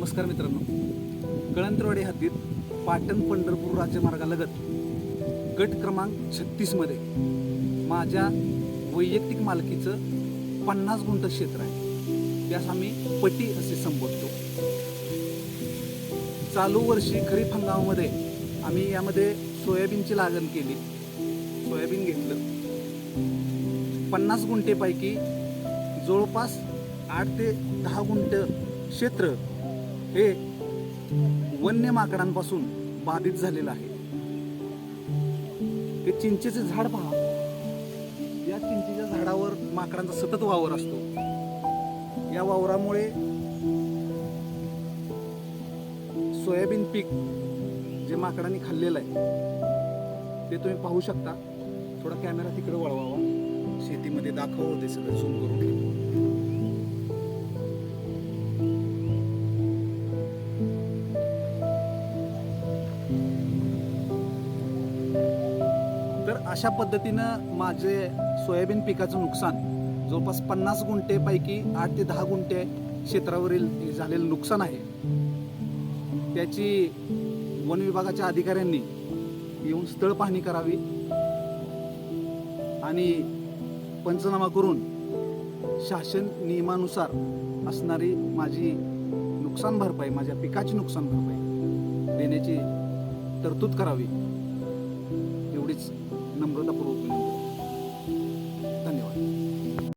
नमस्कार मित्रांनो. कळंतरवाडी हद्दीत पाटण पंढरपूर राज्यमार्गालगत गट क्रमांक छत्तीसमध्ये माझ्या वैयक्तिक मालकीचं पन्नास गुंठ क्षेत्र आहे. त्यास आम्ही पटी असे संबोधतो. चालू वर्षी खरीप हंगामामध्ये आम्ही यामध्ये सोयाबीनची लागण केली. सोयाबीन घेतलं. पन्नास गुंठेपैकी जवळपास आठ ते दहा गुंठ क्षेत्र हे वन्य माकडांपासून बाधित झालेलं आहे. हे चिंचेचे झाड पहा. या चिंचेच्या झाडावर माकडांचा सतत वावर असतो. या वावरामुळे सोयाबीन पीक जे माकडांनी खाल्लेलं आहे ते तुम्ही पाहू शकता. थोडा कॅमेरा तिकडे वळवावा. शेतीमध्ये दाखव ते सगळं झूम करून तर अशा पद्धतीनं माझे सोयाबीन पिकाचं नुकसान जवळपास पन्नास गुंठेपैकी आठ ते दहा गुंठे क्षेत्रावरील हे झालेलं नुकसान आहे. त्याची वन विभागाच्या अधिकाऱ्यांनी येऊन स्थळ पाहणी करावी आणि पंचनामा करून शासन नियमानुसार असणारी माझी नुकसान भरपाई माझ्या पिकाची नुकसान भरपाई देण्याची तरतूद करावी. एवढीच नम्रतापूर्वक विनंती